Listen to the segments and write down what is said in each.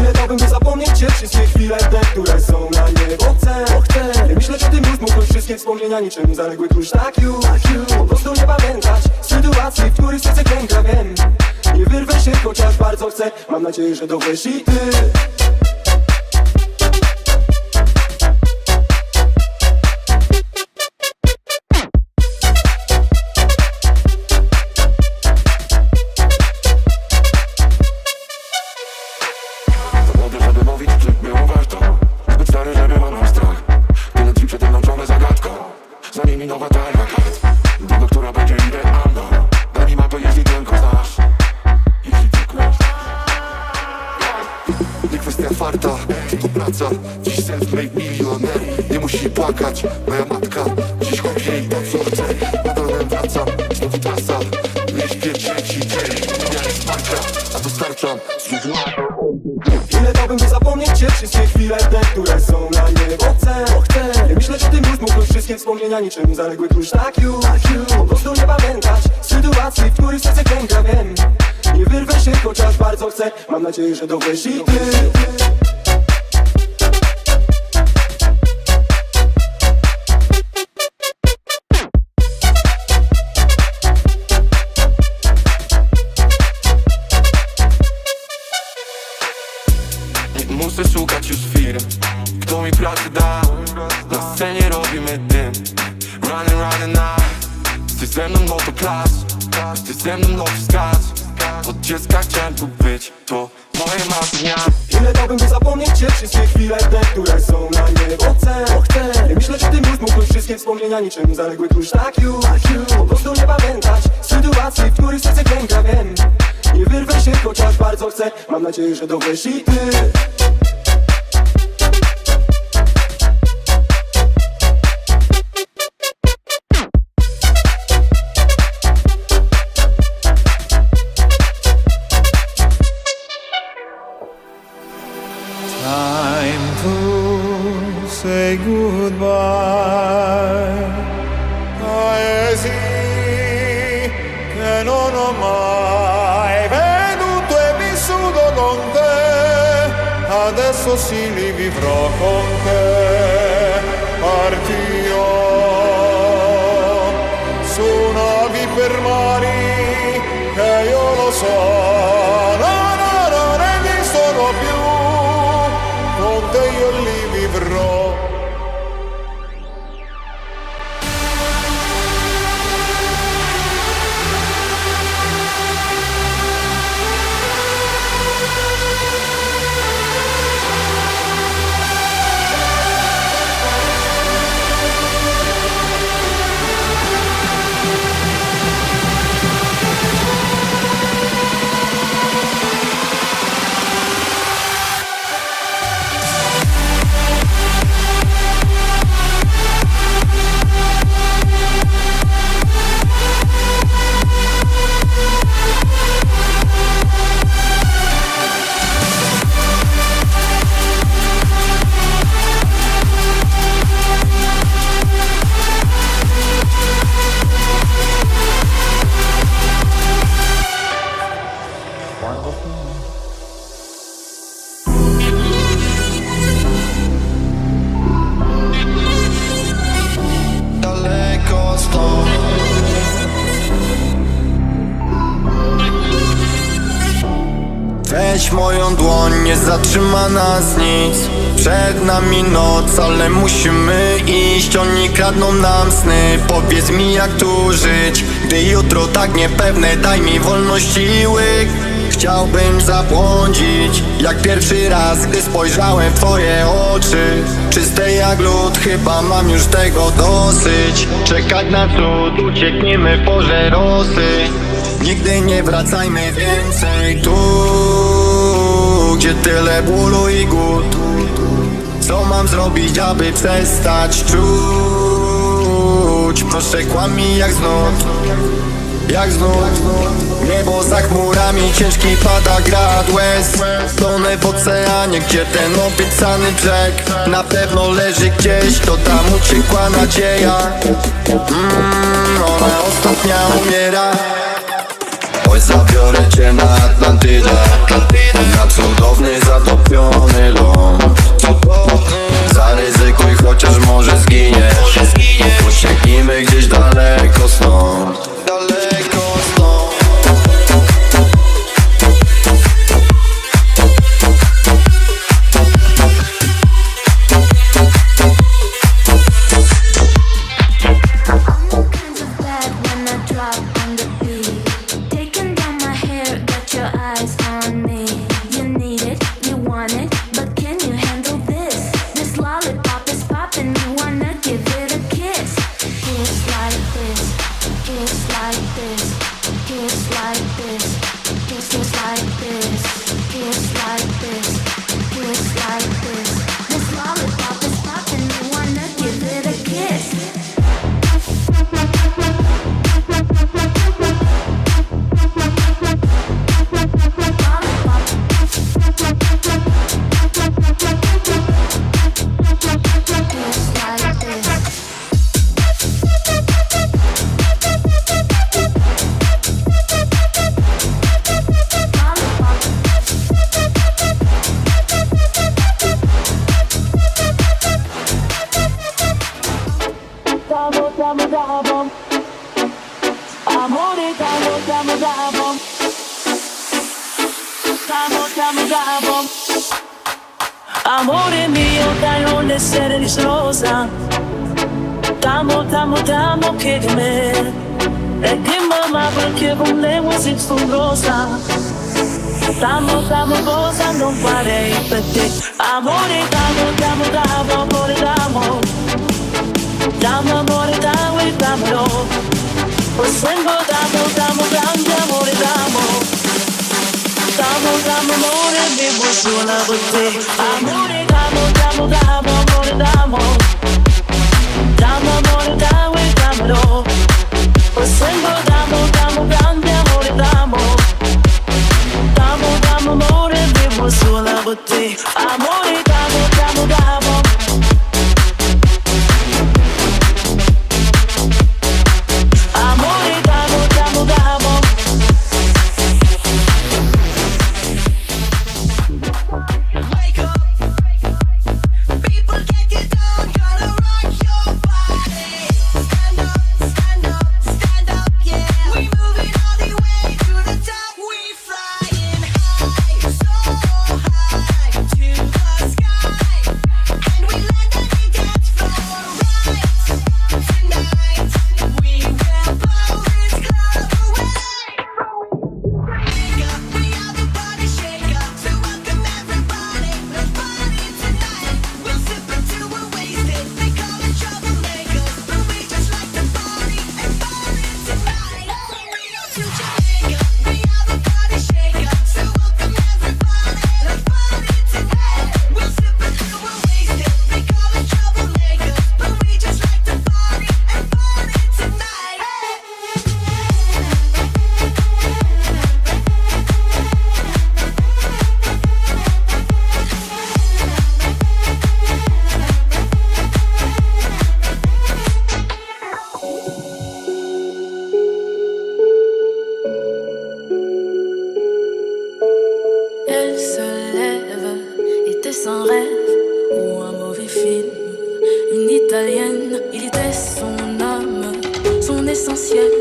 Ile dałbym, by zapomnieć cię? Wszystkie chwile te, które są na niebo chcę Nie myśleć o tym już, mógłbym wszystkie wspomnienia Niczym zaległy tuż. Tak już Po prostu nie pamiętać Sytuacji, w których serce klęka, wiem. Nie wyrwę się, chociaż bardzo chcę. Mam nadzieję, że dowiesz i ty Nie musi płakać, moja matka Dziś choć jej to co chce Nadal wracam, znowu trasa. Nie śpię trzeci dzień Ja jest wsparcia, a dostarczam Słów Ile dałbym, by zapomnieć cię? Wszystkie chwile te, które są na niebo chcę Nie myśleć o tym już, mógłbym wszystkie wspomnienia Niczym zaległy tuż tak już Po prostu nie pamiętać Sytuacji, w których serce klęka, wiem Nie wyrwę się, chociaż bardzo chcę. Mam nadzieję, że dowiesz i ty klas Jesteś ze mną, skacz Od dziecka chciałem tu być. To moje marzenia. Ile dałbym, by zapomnieć cię? Wszystkie chwile te, które są na niebo. Chcę Nie myśleć o tym już, mógłbym wszystkie wspomnienia Niczym zaległy tuż tak już Po prostu nie pamiętać Sytuacji, w których serce klęka, wiem. Nie wyrwę się, chociaż bardzo chcę. Mam nadzieję, że dowiesz i ty Weź moją dłoń, nie zatrzyma nas nic. Przed nami noc, ale musimy iść. Oni kradną nam sny, powiedz mi jak tu żyć? Gdy jutro tak niepewne, daj mi wolność i łyk. Chciałbym zabłądzić, jak pierwszy raz, gdy spojrzałem w twoje oczy. Czyste jak lód, chyba mam już tego dosyć. Czekać na cud, uciekniemy w porze rosy. Nigdy nie wracajmy więcej tu Gdzie tyle bólu i głód Co mam zrobić, aby przestać czuć? Proszę kłamie jak znów jak znów Niebo za chmurami, ciężki pada grad łez. Tonę w oceanie, gdzie ten obiecany brzeg? Na pewno leży gdzieś, to tam uciekła nadzieja. Mm, Ona ostatnia umiera Chodź zabiorę cię na Atlantydę. Na cudowny, zatopiony ląd. Zaryzykuj, chociaż może zginiesz. Ucieknijmy gdzieś daleko stąd deseleriniz rosa. Tamo, tamo, tamo kegme Ege mama porque volemos in rosa Tamo, tamo, goza, non farei per te? Amore, tamo, tamo, tamo, amore, tamo. Tamo, amore, tamo e t'amo. O sangue, tamo, tamo, tamo, amore, tamo. Tamo, tamo, amore, mi emoziona con te. Amore mudar, vamos était son âme, son essentiel.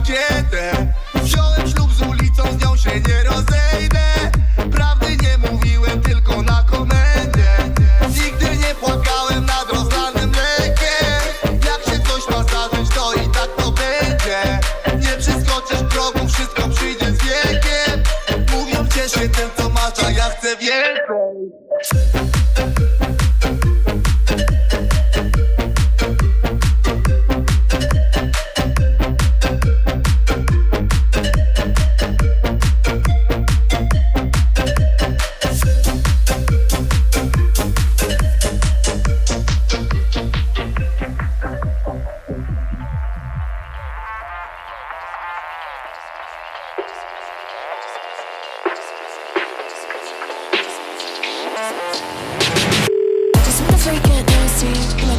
nagięte Wziąłem ślub z ulicą, z nią się nie rozejdę see.